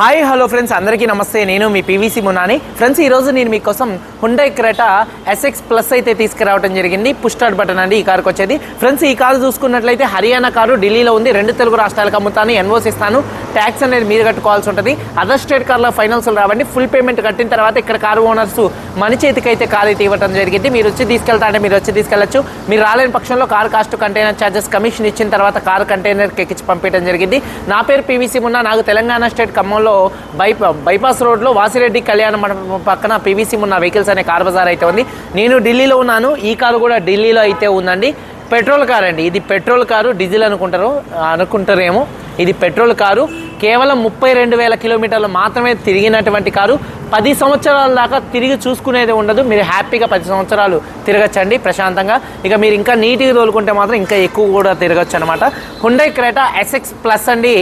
Hi hello friends అందరికీ నమస్తే. నేను మీ పీవీసీ మునాని ఫ్రెండ్స్ ఈరోజు నేను మీకోసం హుండై క్రెటా ఎస్ఎక్స్ ప్లస్ అయితే తీసుకురావడం జరిగింది. పుష్ బటన్ అండి ఈ కారుకు వచ్చేది. ఫ్రెండ్స్ ఈ కారు చూసుకున్నట్లయితే హర్యానా కారు ఢిల్లీలో ఉంది. రెండు తెలుగు రాష్ట్రాలకు అమ్ముతాను ఎన్వోస్ ఇస్తాను. ట్యాక్స్ అనేది మీరు కట్టుకోవాల్సి ఉంటుంది. అదర్ స్టేట్ కార్లో ఫైనాన్స్ రావండి. ఫుల్ పేమెంట్ కట్టిన తర్వాత ఇక్కడ కారు ఓనర్స్ మన చేతికి అయితే కారు అయితే ఇవ్వడం జరిగింది. మీరు వచ్చి తీసుకెళ్తా అంటే మీరు వచ్చి తీసుకెళ్ళొచ్చు మీరు రాలేని పక్షంలో car cost container charges commission ఇచ్చిన తర్వాత కారు కంటైనర్కి ఎక్కించి పంపించడం జరిగింది. నా పేరు పీవీసీ మున్నా. నాకు తెలంగాణ స్టేట్ ఖమ్మంలో బైపా బైపాస్ రోడ్లో వాసిరెడ్డి కళ్యాణ మండపం పక్కన పీవీసీ ఉన్న వెహికల్స్ అనే కార్ బజార్ అయితే ఉంది. నేను ఢిల్లీలో ఉన్నాను. ఈ కారు కూడా ఢిల్లీలో అయితే ఉందండి. పెట్రోల్ కార్ అండి. ఇది పెట్రోల్ కారు. డీజిల్ అనుకుంటారు అనుకుంటారేమో. ఇది పెట్రోల్ కారు. కేవలం ముప్పై రెండు వేల కిలోమీటర్లు మాత్రమే తిరిగినటువంటి కారు. పది సంవత్సరాల దాకా తిరిగి చూసుకునేది ఉండదు. మీరు హ్యాపీగా పది సంవత్సరాలు తిరగచ్చండి ప్రశాంతంగా. ఇక మీరు ఇంకా నీట్గా తోలుకుంటే మాత్రం ఇంకా ఎక్కువ కూడా తిరగచ్చు అనమాట హుండై క్రేటా ఎస్ఎక్స్ ప్లస్ అండి.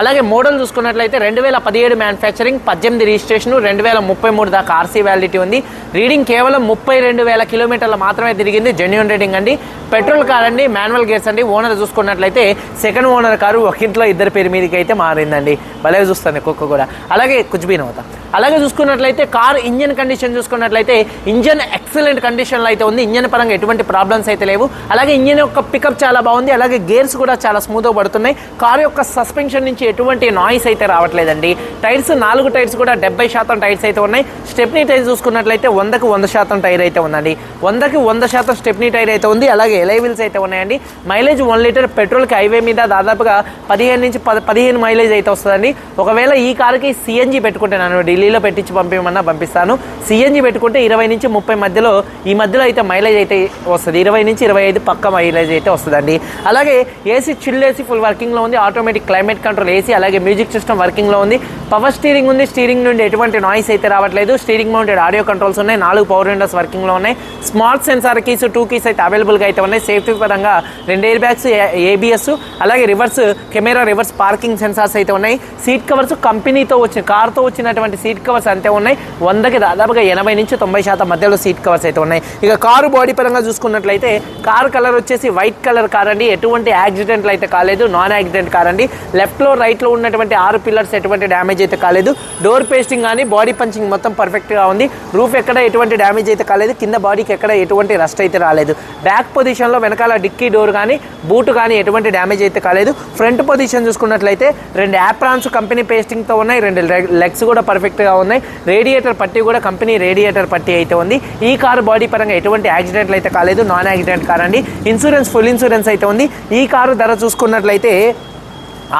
అలాగే మోడల్ చూసుకున్నట్లయితే రెండు వేల పదిహేడు మ్యానుఫ్యాక్చరింగ్ పద్దెనిమిది రిజిస్ట్రేషన్ రెండు వేల ముప్పై మూడు దాకా ఆర్సీ వ్యాలిటీ ఉంది. రీడింగ్ కేవలం ముప్పై రెండు వేల కిలోమీటర్లు మాత్రమే తిరిగింది. జెన్యున్ రీడింగ్ అండి. పెట్రోల్ కార్ అండి. మాన్యువల్ గేర్స్ అండి. ఓనర్ చూసుకున్నట్లయితే సెకండ్ ఓనర్ కారు ఒక ఇంట్లో ఇద్దరు పేరు మీదకి అయితే మారిందండి. భలే చూస్తాను కుక్క కూడా. అలాగే కుచ్బీన్ అవుతా అలాగే చూసుకున్నట్లయితే కార్ ఇంజన్ కండిషన్ చూసుకున్నట్లయితే ఇంజన్ ఎక్సలెంట్ కండిషన్లో అయితే ఉంది. ఇంజన్ పరంగా ఎటువంటి ప్రాబ్లమ్స్ అయితే లేవు. అలాగే ఇంజన్ యొక్క పికప్ చాలా బాగుంది. అలాగే గేర్స్ కూడా చాలా స్మూత్గా పడుతున్నాయి. కార్ యొక్క సస్పెన్షన్ నుంచి ఎటువంటి నాయిస్ అయితే రావట్లేదండి. టైర్స్ నాలుగు టైర్స్ కూడా డెబ్బై శాతం టైర్స్ అయితే ఉన్నాయి. స్టెప్నీ టైర్ చూసుకున్నట్లయితే వందకు వంద శాతం టైర్ అయితే ఉందండి. వందకి వంద శాతం స్టెప్నీ టైర్ అయితే ఉంది. అలాగే ఎలైవిల్స్ అయితే ఉన్నాయండి. మైలేజ్ వన్ లీటర్ పెట్రోల్కి హైవే మీద దాదాపుగా పదిహేను నుంచి పది పదిహేను మైలేజ్ అయితే వస్తుందండి. ఒకవేళ ఈ కార్కి సిఎన్జి పెట్టుకుంటే నన్ను ఢిల్లీలో పెట్టించి పంపించమన్నా పంపిస్తాను. సిఎన్జి పెట్టుకుంటే ఇరవై నుంచి ముప్పై మధ్యలో ఈ మధ్యలో అయితే మైలేజ్ అయితే వస్తుంది. ఇరవై నుంచి ఇరవై ఐదు పక్క మైలేజ్ అయితే వస్తుందండి. అలాగే ఏసీ చిల్ ఏసీ ఫుల్ వర్కింగ్లో ఉంది. ఆటోమేటిక్ క్లైమేట్ కంట్రోల్ ఏసీ అలాగే మ్యూజిక్ సిస్టమ్ వర్కింగ్లో ఉంది. పవర్ స్టీరింగ్ ఉంది. స్టీరింగ్ నుండి ఎటువంటి నాయిస్ అయితే రావట్లేదు. స్టీరింగ్ మౌంటెడ్ ఆడియో కంట్రోల్స్ ఉన్నాయి. నాలుగు పవర్ విండోస్ వర్కింగ్లో ఉన్నాయి. Smart sensor keys two keys అయితే అవైలబుల్గా అయితే ఉన్నాయి. సేఫ్టీ పరంగా రెండు ఎయిర్ బ్యాగ్స్ ఏబిఎస్ అలాగే reverse camera reverse parking sensors అయితే ఉన్నాయి. సీట్ కవర్స్ కంపెనీతో వచ్చిన కార్తో వచ్చినటువంటి సీట్ కవర్స్ అంతే ఉన్నాయి. వందకి దాదాపుగా ఎనభై నుంచి తొంభై శాతం మధ్యలో సీట్ కవర్స్ అయితే ఉన్నాయి. ఇక కారు బాడీ పరంగా చూసుకున్నట్లయితే కార్ కలర్ వచ్చేసి వైట్ కలర్ కార్ అండి. ఎటువంటి యాక్సిడెంట్లు అయితే కాలేదు. నాన్ యాక్సిడెంట్ కార్ అండి. లెఫ్ట్లో రైట్లో ఉన్నటువంటి ఆరు పిల్లర్స్ ఎటువంటి డ్యామేజ్ అయితే కాలేదు. డోర్ పేస్టింగ్ కానీ బాడీ పంచింగ్ మొత్తం పర్ఫెక్ట్గా ఉంది. రూఫ్ ఎక్కడ ఎటువంటి డ్యామేజ్ అయితే కాలేదు. కింద బాడీకి ఎక్కడ ఎటువంటి రస్ట్ అయితే రాలేదు. బ్యాక్ పొజిషన్లో వెనకాల డిక్కీ డోర్ కానీ బూట్ కానీ ఎటువంటి డ్యామేజ్ అయితే కాలేదు. ఫ్రంట్ పొజిషన్ చూసుకున్నట్లయితే రెండు యాప్రాన్స్ కంపెనీ పేస్టింగ్తో ఉన్నాయి. రెండు లెగ్స్ కూడా పర్ఫెక్ట్గా ఉన్నాయి. రేడియేటర్ పట్టి కూడా కంపెనీ రేడియేటర్ పట్టి అయితే ఉంది. ఈ కారు బాడీ పరంగా ఎటువంటి యాక్సిడెంట్లు అయితే కాలేదు. నాన్ యాక్సిడెంట్ కార్ అండి. ఇన్సూరెన్స్ ఫుల్ ఇన్సూరెన్స్ అయితే ఉంది. ఈ కారు ధర చూసుకున్నట్లయితే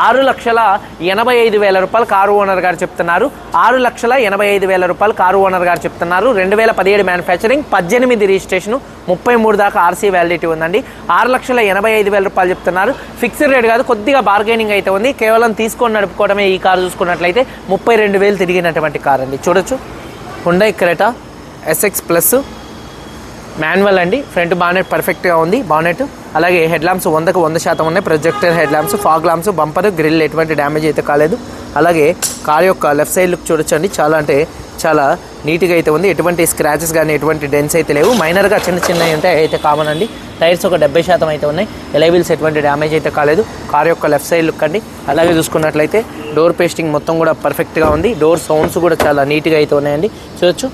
ఆరు లక్షల ఎనభై ఐదు వేల రూపాయలు కారు ఓనర్ గారు చెప్తున్నారు. ఆరు లక్షల ఎనభై ఐదు వేల రూపాయలు కారు ఓనర్ గారు చెప్తున్నారు. రెండు వేల పదిహేడు మ్యానుఫ్యాక్చరింగ్ పద్దెనిమిది రిజిస్ట్రేషన్ ముప్పై మూడు దాకా ఆర్సీ వ్యాలిడిటీ ఉందండి. ఆరు లక్షల ఎనభై ఐదు వేల రూపాయలు చెప్తున్నారు. ఫిక్స్డ్ రేట్ కాదు కొద్దిగా బార్గెనింగ్ అయితే ఉంది. కేవలం తీసుకొని నడుపుకోవడమే ఈ కారు చూసుకున్నట్లయితే ముప్పై రెండు వేలు తిరిగినటువంటి కారు అండి చూడొచ్చు Hyundai Creta SX plus manual అండి. ఫ్రంట్ బానెట్ పర్ఫెక్ట్గా ఉంది. బానెట్ అలాగే హెడ్ ల్యాంప్స్ వందకు వంద శాతం ఉన్నాయి. Projector head lamps fog lamps bumper grill ఎటువంటి డ్యామేజ్ అయితే కాలేదు. అలాగే కార్ యొక్క లెఫ్ట్ సైడ్ లుక్ చూడొచ్చండి. చాలా అంటే చాలా నీట్గా అయితే ఉంది. ఎటువంటి స్క్రాచెస్ కానీ ఎటువంటి డెన్స్ అయితే లేవు. మైనర్గా చిన్న చిన్నవి ఉంటాయి అయితే కామన్ అండి. టైర్స్ ఒక డెబ్బై శాతం అయితే ఉన్నాయి. ఎలైవిల్స్ ఎటువంటి డ్యామేజ్ అయితే కాలేదు. కార్ యొక్క లెఫ్ట్ సైడ్ లుక్ అండి. అలాగే చూసుకున్నట్లయితే డోర్ పేస్టింగ్ మొత్తం కూడా పర్ఫెక్ట్గా ఉంది. డోర్ సౌండ్స్ కూడా చాలా నీట్గా అయితే ఉన్నాయండి. చూడొచ్చు.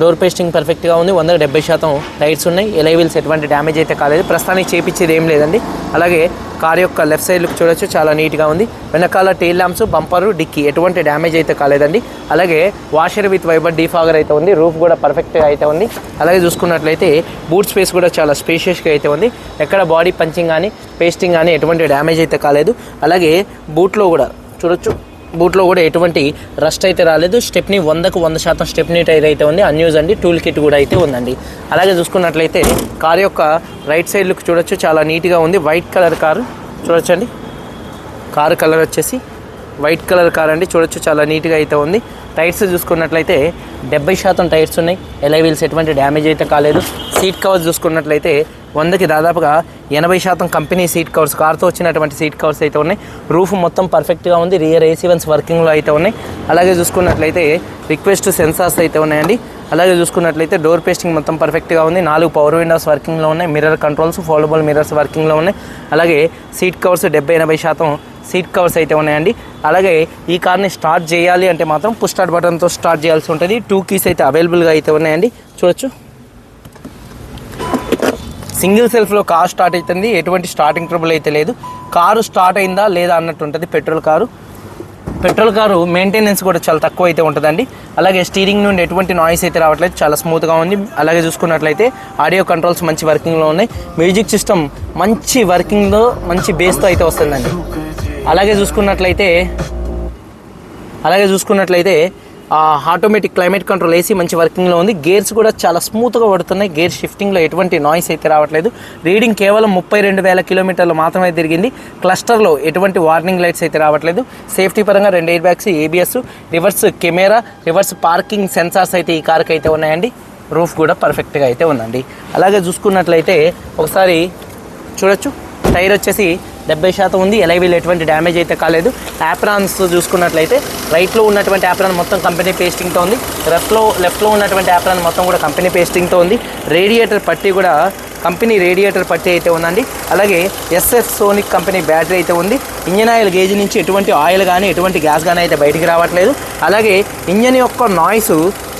డోర్ పేస్టింగ్ పర్ఫెక్ట్గా ఉంది వందకు డెబ్బై శాతం టైర్స్ ఉన్నాయి. ఎలైవిల్స్ ఎటువంటి డ్యామేజ్ అయితే కాలేదు. ప్రస్తుతానికి చేపించేది ఏం లేదండి. అలాగే కార్ యొక్క లెఫ్ట్ సైడ్ లుక్ చూడొచ్చు చాలా నీట్గా ఉంది. వెనకాల టైల్ ల్యాంప్స్ బంపరు డిక్కీ ఎటువంటి డ్యామేజ్ అయితే కాలేదండి. అలాగే వాషర్ విత్ వైబర్ డీఫాగర్ అయితే ఉంది రూఫ్ కూడా పర్ఫెక్ట్గా అయితే ఉంది. అలాగే చూసుకున్నట్లయితే బూట్ స్పేస్ కూడా చాలా స్పేషియస్గా అయితే ఉంది. ఎక్కడ బాడీ పంచింగ్ కానీ పేస్టింగ్ కానీ ఎటువంటి డ్యామేజ్ అయితే కాలేదు. అలాగే బూట్లో కూడా చూడొచ్చు. బూట్లో కూడా ఎటువంటి రస్ట్ అయితే రాలేదు. స్టెప్ని వందకు వంద శాతం స్టెప్నీ టైర్ అయితే ఉంది. అన్యూజ్ అండి టూల్ కిట్ కూడా అయితే ఉందండి. అలాగే చూసుకున్నట్లయితే కార్ యొక్క రైట్ సైడ్ లుక్ చూడొచ్చు. చాలా నీట్గా ఉంది. వైట్ కలర్ కారు చూడొచ్చండి. కారు కలర్ వచ్చేసి వైట్ కలర్ కార్ అండి. చూడొచ్చు చాలా నీట్గా అయితే ఉంది. టైర్స్ చూసుకున్నట్లయితే డెబ్బై శాతం టైర్స్ ఉన్నాయి. ఎలై వీల్స్ ఎటువంటి డ్యామేజ్ అయితే కాలేదు. సీట్ కవర్స్ చూసుకున్నట్లయితే వందకి దాదాపుగా ఎనభై శాతం కంపెనీ సీట్ కవర్స్ కార్తో వచ్చినటువంటి సీట్ కవర్స్ అయితే ఉన్నాయి. రూఫ్ మొత్తం పర్ఫెక్ట్గా ఉంది. రియర్ ఏసీ వన్స్ వర్కింగ్లో అయితే ఉన్నాయి. అలాగే చూసుకున్నట్లయితే రిక్వెస్ట్ సెన్సార్స్ అయితే ఉన్నాయండి. అలాగే చూసుకున్నట్లయితే డోర్ పేస్టింగ్ మొత్తం పర్ఫెక్ట్గా ఉంది. నాలుగు పవర్ విండోస్ వర్కింగ్లో ఉన్నాయి. మిర్రర్ కంట్రోల్స్ ఫోల్డబుల్ మిర్రర్స్ వర్కింగ్లో ఉన్నాయి. అలాగే సీట్ కవర్స్ డెబ్బై ఎనభై శాతం సీట్ కవర్స్ అయితే ఉన్నాయండి. అలాగే ఈ కార్ని స్టార్ట్ చేయాలి అంటే మాత్రం పుష్ స్టార్ట్ బటన్తో స్టార్ట్ చేయాల్సి ఉంటుంది. టూ కీస్ అయితే అవైలబుల్గా అయితే ఉన్నాయండి. చూడొచ్చు. సింగిల్ సెల్ఫ్లో కార్ స్టార్ట్ అవుతుంది. ఎటువంటి స్టార్టింగ్ ట్రబుల్ అయితే లేదు. కారు స్టార్ట్ అయిందా లేదా అన్నట్టు ఉంటుంది petrol car. Petrol car maintenance కూడా చాలా తక్కువ అయితే ఉంటుందండి. అలాగే స్టీరింగ్ నుండి ఎటువంటి నాయిస్ అయితే రావట్లేదు. చాలా స్మూత్గా ఉంది. అలాగే చూసుకున్నట్లయితే ఆడియో కంట్రోల్స్ మంచి వర్కింగ్లో ఉన్నాయి. మ్యూజిక్ సిస్టమ్ మంచి వర్కింగ్లో మంచి బేస్తో అయితే వస్తుందండి. అలాగే చూసుకున్నట్లయితే అలాగే చూసుకున్నట్లయితే ఆటోమేటిక్ క్లైమేట్ కంట్రోల్ ఏసీ మంచి వర్కింగ్లో ఉంది. గేర్స్ కూడా చాలా స్మూత్గా పడుతున్నాయి. గేర్ షిఫ్టింగ్లో ఎటువంటి నాయిస్ అయితే రావట్లేదు. రీడింగ్ కేవలం ముప్పై రెండు వేల కిలోమీటర్లు మాత్రమే తిరిగింది. క్లస్టర్లో ఎటువంటి వార్నింగ్ లైట్స్ అయితే రావట్లేదు. సేఫ్టీ పరంగా రెండు air bags ABS reverse camera reverse parking sensors అయితే ఈ కార్కి అయితే ఉన్నాయండి. రూఫ్ కూడా పర్ఫెక్ట్గా అయితే ఉందండి. అలాగే చూసుకున్నట్లయితే ఒకసారి చూడొచ్చు. టైర్ వచ్చేసి డెబ్బై శాతం ఉంది. ఎలైవీల్ ఎటువంటి డ్యామేజ్ అయితే కాలేదు. యాప్రాన్స్ చూసుకున్నట్లయితే రైట్లో ఉన్నటువంటి యాప్రాన్ మొత్తం కంపెనీ పేస్టింగ్తో ఉంది. లెఫ్ట్లో లెఫ్ట్లో ఉన్నటువంటి యాప్రాన్ మొత్తం కూడా కంపెనీ పేస్టింగ్తో ఉంది. రేడియేటర్ పట్టి కూడా కంపెనీ రేడియేటర్ పట్టి అయితే ఉందండి. అలాగే ఎస్ఎస్ సోనిక్ కంపెనీ బ్యాటరీ అయితే ఉంది. ఇంజన్ ఆయిల్ గేజ్ నుంచి ఎటువంటి ఆయిల్ కానీ ఎటువంటి గ్యాస్ కానీ అయితే బయటికి రావట్లేదు. అలాగే ఇంజన్ యొక్క నాయిస్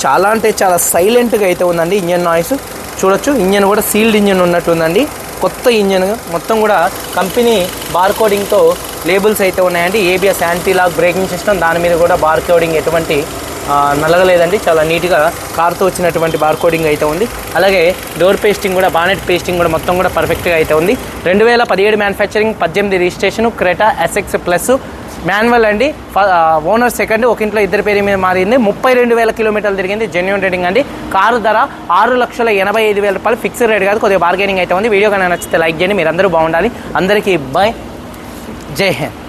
చాలా అంటే చాలా సైలెంట్గా అయితే ఉందండి. ఇంజన్ నాయిస్ చూడొచ్చు. ఇంజన్ కూడా సీల్డ్ ఇంజన్ ఉన్నట్టు ఉందండి. కొత్త ఇంజన్ మొత్తం కూడా కంపెనీ బార్ కోడింగ్తో లేబుల్స్ అయితే ఉన్నాయండి. ABS anti lock braking system దాని మీద కూడా బార్ కోడింగ్ ఎటువంటి నలగలేదండి. చాలా నీట్గా కార్తో వచ్చినటువంటి బార్ కోడింగ్ అయితే ఉంది. అలాగే డోర్ పేస్టింగ్ కూడా బానెట్ పేస్టింగ్ కూడా మొత్తం కూడా పర్ఫెక్ట్గా అయితే ఉంది. రెండు వేల పదిహేడు మ్యానుఫ్యాక్చరింగ్ పద్దెనిమిది registration Creta SX plus manual అండి. ఓనర్ సెకండ్ ఒక ఇంట్లో ఇద్దరి పేరు మీద మారింది. ముప్పై రెండు వేల కిలోమీటర్లు తిరిగింది జెన్యున్ రేటింగ్ అండి. కారు ధర ఆరు లక్షల ఎనభై ఐదు వేల రూపాయలు ఫిక్స్డ్ రేట్ కాదు కొద్దిగా బార్గెనింగ్ అయితే ఉంది. వీడియో కానీ నచ్చితే లైక్ చేయండి మీరు అందరూ బాగుండాలి. అందరికీ బాయ్ జై హింద్.